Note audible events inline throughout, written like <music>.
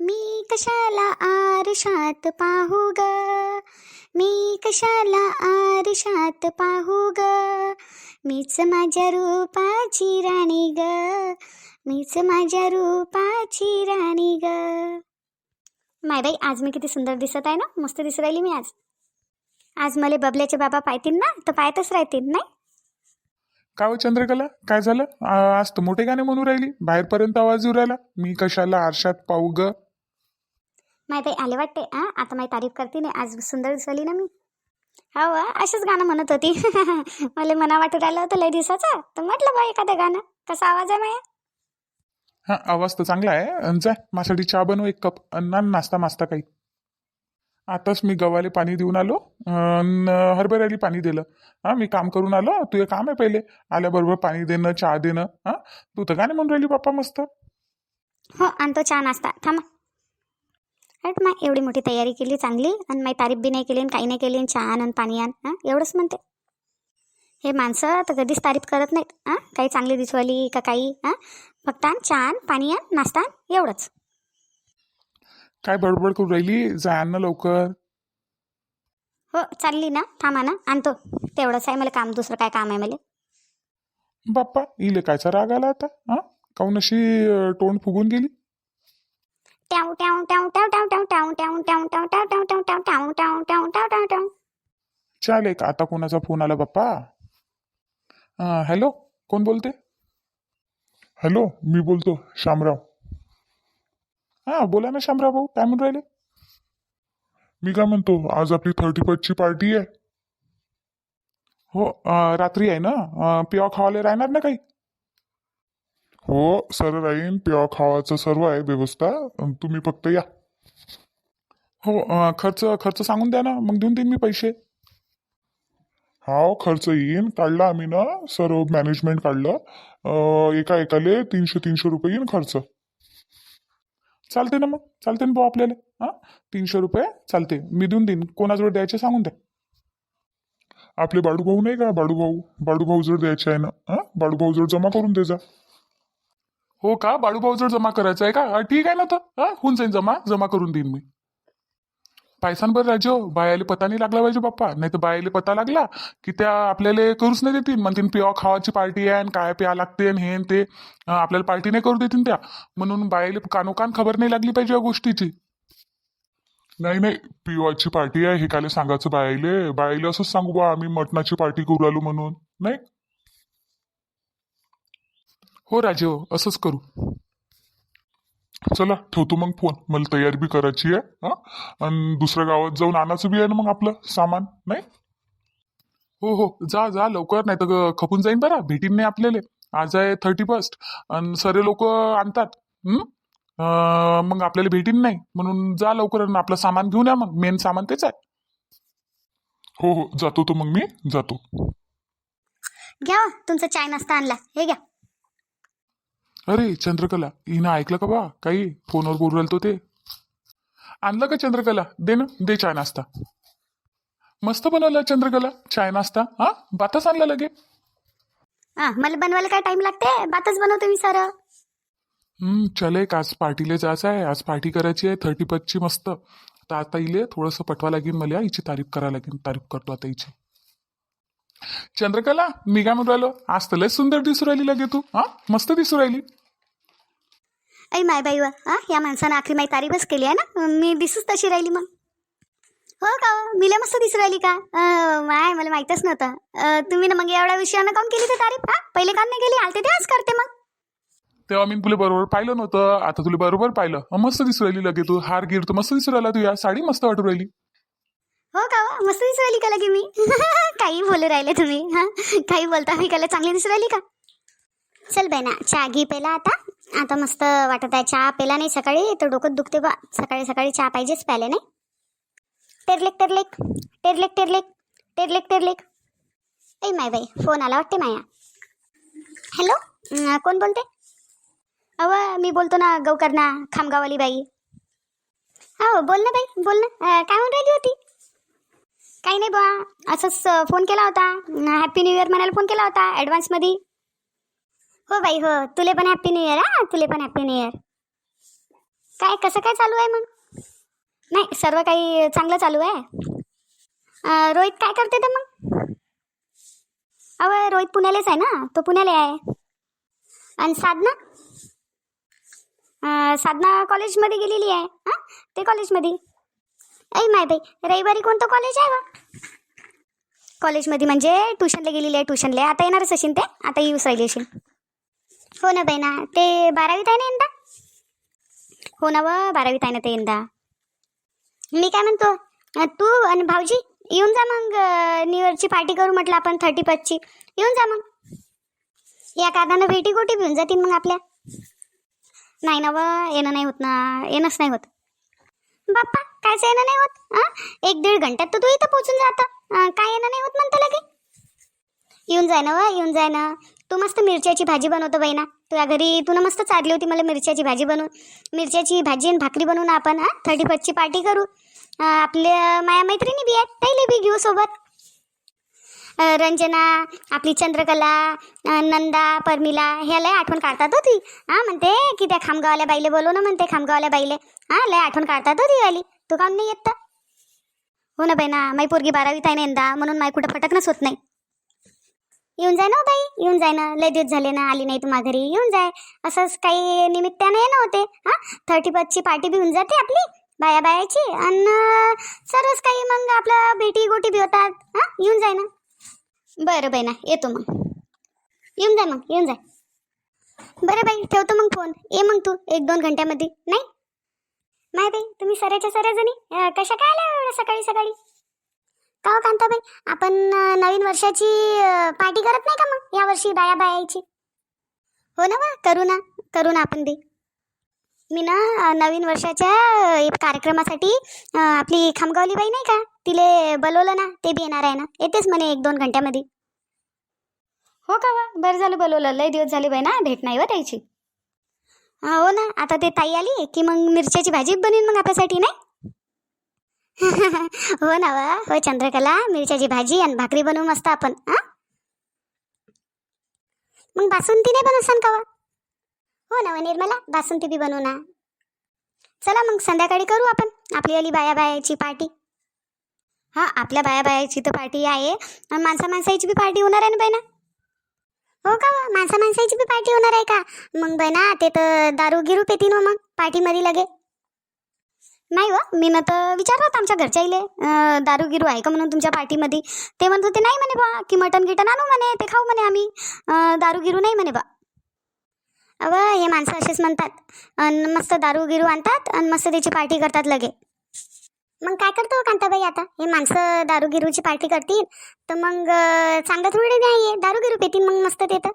मी कशाला आरशात पाहू ग? मी कशाला आरशात पाहू ग? मीच माझ्या रूपाची राणी ग. मीच माझ्या रूपाची राणी ग. माय बाई आज मी किती सुंदर दिसत आहे ना? मस्त दिसत राहिली मी आज. आज मला बबल्याचे बाबा पाहतील ना? तर पाहतच राहतील नाही? काय हो चंद्रकला? काय झालं? आ- आज तर मोठे गाणे म्हणू राहिली. बाहेरपर्यंत आवाज येऊ राहिला. मी कशाला आरशात पाहू ग? माय बाई आले वाटते हां आता माझी तारीफ करते ना आज सुंदर दिसली ना मी. हो वा, असंच गाणं म्हणत होती. <laughs> मला मना वाटत राहिलं होतं लय दिवसाचं. तर म्हटलं बा एखादं गाणं. कसा आवाज आहे माया. हा आवाज तर चांगला आहे. जाय माझ्यासाठी चहा बनव एक कप. अन्न आण नाश्ता मास्ता काही. आताच मी गव्हाले पाणी देऊन आलो. अन हरभऱ्याला पाणी दिलं. हा मी काम करून आलो. तुझे काम आहे पहिले. आल्याबरोबर पाणी देणं चहा देणं हा? तू तर गाणे म्हणून राहिली बाप्पा मस्त. हो आणतो चहा नाश्ता. थांबा. हट मा एवढी मोठी तयारी केली चांगली. आणि माझी तारीफ बी नाही केली आणि काही नाही केली आणि चहा आण पाणी आण हां एवढंच म्हणते. हे माणसं तर कधीच तारीफ करत नाहीत हां काही चांगली दिसवाली का काही हां फक्त आण चहा आण पाणी आण नाश्ता आण एवढंच. काय बडबड करून राहिली? जाय आण ना लवकर. हो चालली ना थांबा ना आणतो. तेवढंच आहे मला काम दुसरं काय काम आहे मला. बाप्पा इले कायचा राग आला आता हा? काऊन अशी अं, तोंड फुगून गेली? ट्याव ट्याव ट्याव ट्याव ट्याव ट्याव ट्याव ट्याव ट्याव ट्याव ट्याव ट्याव ट्याव ट्याव ट्याव ट्याव ट्याव ट्याव ट्याव चाल का आता कोणाचा फोन आला बाप्पा हॅलो कोण बोलते हॅलो मी बोलतो शामराव हां बोला ना शामराव भाऊ काय म्हणून राहिले मी काय म्हणतो आज आपली थर्टी फर्स्टची पार्टी आहे हो रात्री आहे ना अं, पिवा खावाले राहणार ना काही हो सर राहीन पिवा खावाचं सर्व आहे व्यवस्था. तुम्ही फक्त या. हो अं, खर्च खर्च सांगून द्या ना. मग देऊन देईन मी पैसे. हाव खर्च येईन. काढला आम्ही ना. सर्व मॅनेजमेंट काढलं. अं, एका एकाले तीनशे तीनशे रुपये येईन खर्च. चालते ना मग. चालते ना भाऊ आपल्याला. हां? तीनशे रुपये चालते मी देऊन देईन. कोणाजवळ द्यायचे सांगून द्या. आपले बाडूभाऊ नाही का? बाडूभाऊ बाडूभाऊ जवळ द्यायचे आहे ना. हां? बाडूभाऊ जवळ जमा करून दे जा. हो का? बाळूभाऊजवळ जमा करायचं आहे का ठीक आहे ना तर. हां होऊन जाईन जमा. जमा करून देईन मी. पैसान बरं राजो हो. बायाले पता नाही लागला पाहिजे बाप्पा. नाही तर बायाले पता लागला की त्या आपल्याला करूच नाही देतील. म्हणतील पिवा खावाची पार्टी आहे आणि काय प्या लागते आणि हे ते. आपल्याला पार्टी नाही करू देतील त्या. म्हणून बायाले कानोकान खबर नाही लागली पाहिजे या गोष्टीची. नाही नाही. पिवाची पार्टी आहे हे काले सांगायचं बायाले. बायाले असंच सांगू बा आम्ही मटणाची पार्टी करू आलो म्हणून. नाही. हो राजे हो असंच करू. चला ठेवतो मग फोन मला तयारी बी करायची आहे हा? आणि दुसऱ्या गावात जाऊन आणायचं बी आहे ना मग आपलं सामान नाही? हो हो जा जा लवकर नाही तर खपून जाईन बरा. भेटीन नाही आपल्याला. आज आहे थर्टी फर्स्ट आणि सरे लोक आणतात मग आपल्याला भेटीन नाही. म्हणून जा लवकर आणि आपलं सामान घेऊन या मग. मेन सामान तेच आहे. हो हो जातो तो मग मी. जातो. घ्या हो, तुमचा चाय नाश्ता आणला. हे घ्या. अरे चंद्रकला हिनं ऐकलं का बा? काही फोनवर बोलू राहिलो ते. आणलं का चंद्रकला? दे ना दे चाय नाश्ता. मस्त बनवलं चंद्रकला चाय नाश्ता. हा? बातच आणला लगे. हां मला बनवायला काय टाइम लागते? बातच बनवते मी सर. हम्म चल एक आज पार्टीला जायचं आहे. आज पार्टी करायची आहे थर्टी ची मस्त. तर आता इले थोडंसं पटवा लागेल मला हिची तारीफ करा लागेल तारीफ करतो आता हिची चंद्रकला मी काय म्हणून राहिलो? आज तर लय सुंदर दिसू राहिली लगे तू हा? मस्त दिसू राहिली. ऐ माय बाई वा हां? या माणसानं आखरी माई तारीफच केली आहे ना? मी दिसूच तशी राहिली मग. हो का हो? मी लय मस्त दिसू राहिली का? अं, माय मला माहीतच नव्हतं. अं, तुम्ही ना मग एवढ्या विषयानं काऊन केली ते तारीफ हा? पहिले काऊन नाही केली आलते तेव्हाच करते मग. तेव्हा मी तुला बरोबर पाहिलं नव्हतं आता तुला बरोबर पाहिलं. अं, मस्त दिसू राहिली लगे तू हार गिर तू मस्त दिसू राहिला तू या साडी मस्त वाटू राहिली. हो का हो? मस्त दिसू राहिली का लगे मी. <laughs> काही बोलू राहिले तुम्ही. हां? काही बोलता मी त्याला चांगली दिसू राहिली का? चल बाई ना चहा घे पहिला आता. आता मस्त वाटत आहे चहा पेला नाही सकाळी. तर डोकं दुखते बा. सकाळी सकाळी चहा पाहिजेच प्याले नाही. टेरलेक टेरलेक टेरलेक टेरलेक टेरलेक टेरलेक. ऐ माय बाई फोन आला वाटते माया. हॅलो? कोण बोलते? अव मी बोलतो ना गौकर्णा खामगाववाली बाई. हो बोल ना बाई बोल ना. काय म्हणून राहिली होती? काही नाही बुवा. असंच फोन केला होता. हॅपी न्यू इयर म्हणायला फोन केला होता ॲडव्हान्समध्ये हो बाई हो. तुले पण हॅपी न्यू इयर हा? तुले पण हॅपी न्यू इयर काय कसं काय चालू आहे मग? नाही सर्व काही चांगलं चालू आहे. अं, रोहित काय करते तर मग? अहो रोहित पुण्यालाच आहे ना? तो पुण्याला आहे. आणि साधना? अं, साधना कॉलेजमध्ये गेलेली आहे. हां ते कॉलेजमध्ये ऐ माय बाई रविवारी कोणतं कॉलेज आहे बा कॉलेजमध्ये म्हणजे ट्युशनला गेलेली आहे ट्युशनला आता येणारच असेल ते. आता येऊच राहिली असेल हो ना बाई ना. ते बारावीत आहे ना यंदा? हो ना व बारावीत आहे ना ते यंदा. मी काय म्हणतो तू आणि भाऊजी येऊन जा मग न्यू इयरची पार्टी करू म्हटलं आपण थर्टी फर्स्टची येऊन जा मग. या कारणानं भेटी गोटी घेऊन जातील मग आपल्या. नाही ना व येणं नाही होत ना. येणंच नाही होत. बाप्पा कायच येणं नाही होत. हां एक दीड घंट्यात तर तू इथं पोचून जातं. काय येणं नाही होत म्हणतं लगे. येऊन जाय ना व येऊन जाय ना. तू मस्त मिरच्याची भाजी बनवतो बाई ना तुझ्या घरी तू मस्त चालली होती मला मिरच्याची भाजी बनवून. मिरच्याची भाजी आणि भाकरी बनवून आपण हां थर्टी फर्स्टची पार्टी करू. आपल्या माया मैत्रिणी बी आहेत त्याला बी घेऊ सोबत. रंजना आपली चंद्रकला नंदा परमिला ह्या लय आठवण काढतात होती हां म्हणते की त्या खामगावल्या बाईले बोलव ना म्हणते खामगावल्या बाईले. हां लय आठवण काढतात होती वाली. तू काम नाही येत हो ना बाई ना माई पोरगी बारावीत आहे ना यंदा म्हणून माई कुठं फटकनच होत नाही. येऊन जाय ना हो बाई येऊन जाय ना. लय दिवस झाले ना आली नाही तुम्हा घरी. येऊन जाय. असंच काही निमित्ताने येणं होते. हां थर्टी फर्स्टची पार्टी बी होऊन जाते आपली बाया बायाची. आणि सर्वच काही मग आपलं भेटी गोटी बी होतात हां येऊन जाय ना. बरं बाई ना येतो मग. येऊन जा मग येऊन जा. बरं बाई ठेवतो मग फोन ये मग तू एक दोन घंट्यामध्ये नाही? नाही बाई तुम्ही सऱ्याच्या सऱ्या जणी कशा काय आल्या एवढ्या सकाळी सकाळी? का हो कांताबाई आपण नवीन वर्षाची पार्टी करत नाही का मग या वर्षी बाया बायाची हो ना बा करू ना करू ना आपण बी. मी ना नवीन वर्षाच्या कार्यक्रमासाठी आपली खामगावली बाई नाही का? तिले बोलवलं ना ते बी येणार आहे ना. येतेच म्हणे एक दोन घंट्यामध्ये. हो का वा बरं झालं बोलवलं. लय दिवस झाले बाई ना भेट नाही व त्याची. हा, हो ना. आता ते ताई आली की मग मिरच्याची भाजी बनवीन मग आपल्यासाठी नाही? <laughs> हो ना वा हो चंद्रकला मिरच्याची भाजी आणि भाकरी बनवू मस्त आपण हा? मग बासुंदी नाही बनवसान का वा हो ना वा निर्मला. बासुंदी बी बनवू ना. चला मग संध्याकाळी करू आपण. आपली वाली बाया बायाची पार्टी. हा आपल्या बाया बायाची तर पार्टी आहे. आणि माणसा माणसाची बी पार्टी होणार आहे ना बहिणा? हो का माणसा माणसाची बी पार्टी होणार आहे का? मग बहिणा ते तर दारू गिरू पेती ना मग पार्टीमध्ये लगे. नाही व मी ना तर विचारलं होतं आमच्या घरच्या इले दारू गिरू आहे का म्हणून तुमच्या पार्टीमध्ये ते म्हणत होते नाही म्हणे बा की मटन गिटन आणू म्हणे ते खाऊ म्हणे आम्ही. दारू गिरू नाही म्हणे बा. अव हे माणसं असेच म्हणतात. आणि मस्त दारू गिरू आणतात आणि मस्त त्याची पार्टी करतात लगे. मग काय करतो कांताबाई आता? हे माणसं दारू गिरूची पार्टी करतील. तर मग चांगलं थोडे नाही आहे. दारू गिरू पेतील मग मस्त ते तर.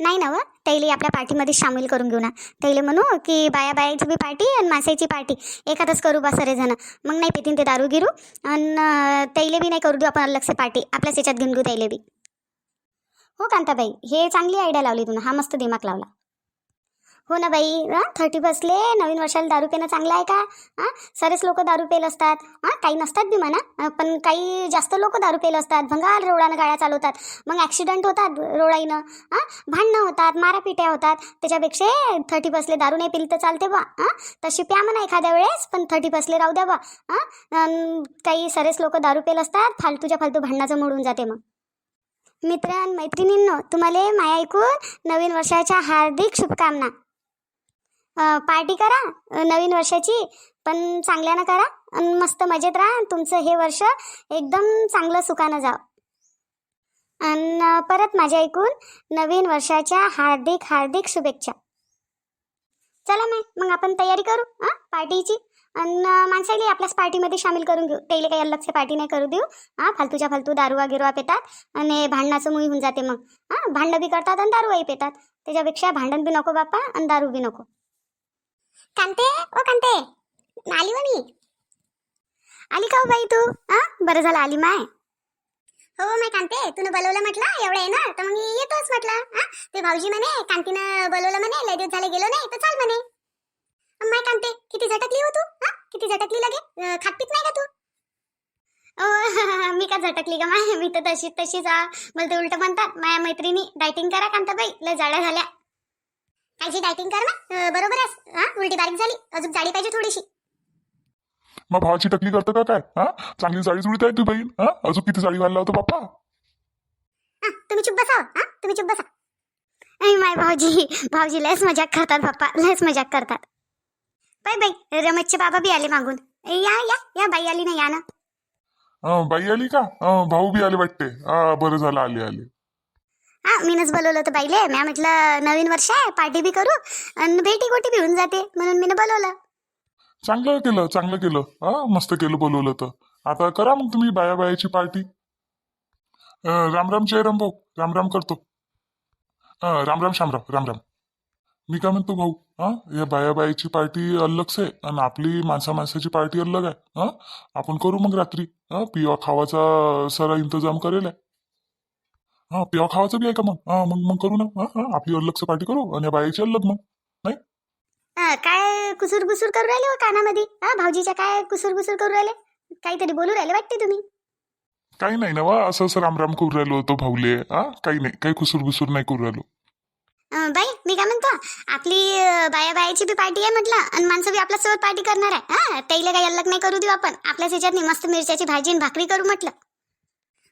नाही ना व? तैली आपल्या पार्टीमध्ये सामील करून घेऊ ना. त्याला म्हणू की बाया बायाची बी पार्टी आणि माणसाची पार्टी. एखादच करू बा जण मग नाही पेतीन ते दारू गिरू. आणि तैले बी नाही करू देऊ आपण अलगसे पार्टी. आपल्याच याच्यात घेऊन घेऊ तैले बी. हो कांताबाई हे चांगली आयडिया लावली तुला हा मस्त दिमाग लावला. हो ना बाई. हां थर्टी बसले. नवीन वर्षाला दारू पिणं चांगलं आहे का? हां सरेच लोक दारू पेल असतात. हां काही नसतात बी म्हणा. पण काही जास्त लोक दारू पेल असतात. भंगार रोडानं गाड्या चालवतात. मग ॲक्सिडेंट होतात रोडाईनं. हां भांडणं होतात मारापिट्या होतात. त्याच्यापेक्षा थर्टी बसले दारू नाही पिली तर चालते बा हां तशी प्या म्हणा एखाद्या वेळेस पण थर्टी बसले राहू द्या बा हां काही सरेच लोक दारू पेल असतात. फालतूच्या फालतू भांडणाचं मोडून जाते मग. मित्रां मैत्रिणींनो तुम्हाला माया ऐकून नवीन वर्षाच्या हार्दिक शुभकामना. पार्टी करा नवीन वर्षाची पण चांगल्यानं करा आणि मस्त मजेत राहा. तुमचं हे वर्ष एकदम चांगलं सुखानं जाव. आणि परत माझ्या ऐकून नवीन वर्षाच्या हार्दिक हार्दिक शुभेच्छा. चला मग मग आपण तयारी करू हां पार्टीची. आणि माणसाली आपल्याच पार्टीमध्ये सामील करून घेऊ. त्याला काही अलगसे पार्टी नाही करू देऊ. हां फालतूच्या फालतू दारू गिरवा पेतात आणि भांडणाचं मुळी होऊन जाते मग. हां भांडणं बी करतात आणि दारूही पेतात. त्याच्यापेक्षा भांडण बी नको बाप्पा आणि दारू बी नको. कांते? ओ कांते. आली हो मी आली का हो बाई तू? हा? बरं झालं आली माय. हो, हो माय कांते. तुनं बोलवलं म्हटलं एवढं येणार तर मग मी येतोच म्हटलं हा? ते भाऊजी म्हणे कांतीनं बोलवलं म्हणे लय दिवस झाले गेलो नाही तर चाल म्हणे. माय कांते किती झटकली हो तू? हा? किती झटकली लगे? खात खातपीत नाही का तू? ओ, <laughs> मी का झटकली का माय? मी तर तशीच तशीच आ. मला ते उलट म्हणतात माया मैत्रिणी डायटिंग करा कांताबाई लय जाड्या झाल्या. कायची डायटिंग कर ना. बरोबर आहे हा उलटी बारीक झाली. अजून जाडी पाहिजे थोडीशी. मग भावाची टकली करतं का काय? हा? चांगली जाळी जुळीत आहे तू बहीण? हा? अजून किती जाळी व्हायला होतं बाप्पा? हा तुम्ही चुप बसा हा. तुम्ही चुप बसा. आई माय भाऊजी. भाऊजी लयच मजाक करतात पप्पा लयच मजाक करतात. बाय बाई रमेशचे बाबा बी आले मागून. या या या बाई आली ना या ना. अं, बाई आली का? अं, भाऊ बी आले वाटते. हा बरं झालं आले आले. हां मीनच बोलवलं होतं बाईले. म्या म्हटलं नवीन वर्ष आहे पार्टी बी करू आणि भेटी गोटी बी होऊन जाते म्हणून मीनं बोलवलं. चांगलं केलं चांगलं केलं. हा मस्त केलं बोलवलं तर आता करा मग तुम्ही बाया बायाची पार्टी. अं, राम राम जयराम भाऊ राम राम करतो. अं, राम राम शामराव राम राम मी काय म्हणतो भाऊ हा या बाया बायाची पार्टी अलगच आहे आणि आपली माणसा माणसाची पार्टी अलग आहे. हा आपण करू मग रात्री. हा पिवा खावाचा सारा इंतजाम करेल आहे. हा पिवा खावाचं बी आहे का मग? हा मग मग करू ना. हा हा आपली अलगच पार्टी करू आणि या बायाची अलग मग हा, काय कुसूर कुसूर करू राहिले हो कानामध्ये? हा भाऊजीच्या काय कुसूर कुसूर करू राहिले? काहीतरी बोलू राहिले वाटते तुम्ही. काही नाही ना वा असं असं रामराम करू राहिलो होतो भाऊले. हा काही नाही काही कुसूर कुसूर नाही करू राहिलो. अं, बाई मी काय म्हणतो? आपली अं, बाया बायाची बी पार्टी आहे म्हटलं आणि माणसं बी आपल्यासोबत पार्टी करणार आहे. हा त्याला काही अलग नाही करू देऊ आपण? आपल्याच ह्याच्यात मस्त मिरच्याची भाजी आणि भाकरी करू म्हटलं.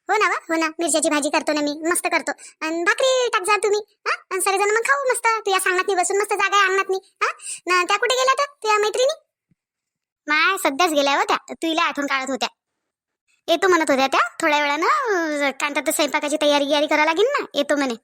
हो ना वा हो ना. मिरच्याची भाजी करतो ना मी. मस्त करतो. आणि भाकरी टाक जा तुम्ही. हा? आणि सगळेजण मग खाऊ मस्त. तुझ्या सांगत बसून मस्त जागा आहे अंगणात हा? त्या कुठे गेल्या तर? तुझ्या मैत्रिणी? माय सध्याच गेल्या होत्या तुला आठवण काढत होत्या. येतो म्हणत होत्या त्या. थोड्या वेळानं काय म्हणतात तर स्वयंपाकाची तयारी गियारी करावं लागेल ना. येतो म्हणे.